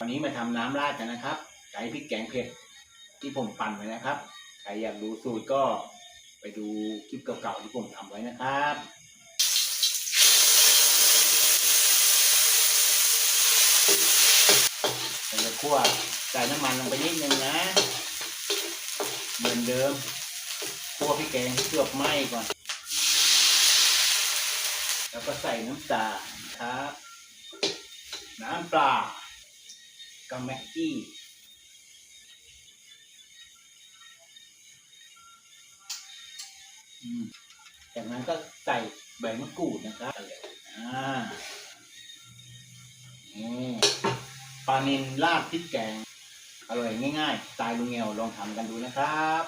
วันนี้มาทำน้ำราดกันนะครับไก่พริกแกงเผ็ดที่ผมปั่นไว้นะครับ ใครอยากดูสูตรก็ไปดูคลิปเก่าๆที่ผมทำไว้นะครับเราจะคั่วใส่น้ำมันลงไปนิดนึงนะ เหมือนเดิมคั่วพริกแกงเกือบไหม้ก่อน แล้วก็ใส่น้ำตาลครับ น้ำปลา กะแมกกี้อืมจากนั้นก็ใส่ใบมะกรูดนะครับอ่านี่ปลานินราดพริกแกง อร่อยง่ายๆสไตล์ลุงเงวลองทำกันดูนะครับ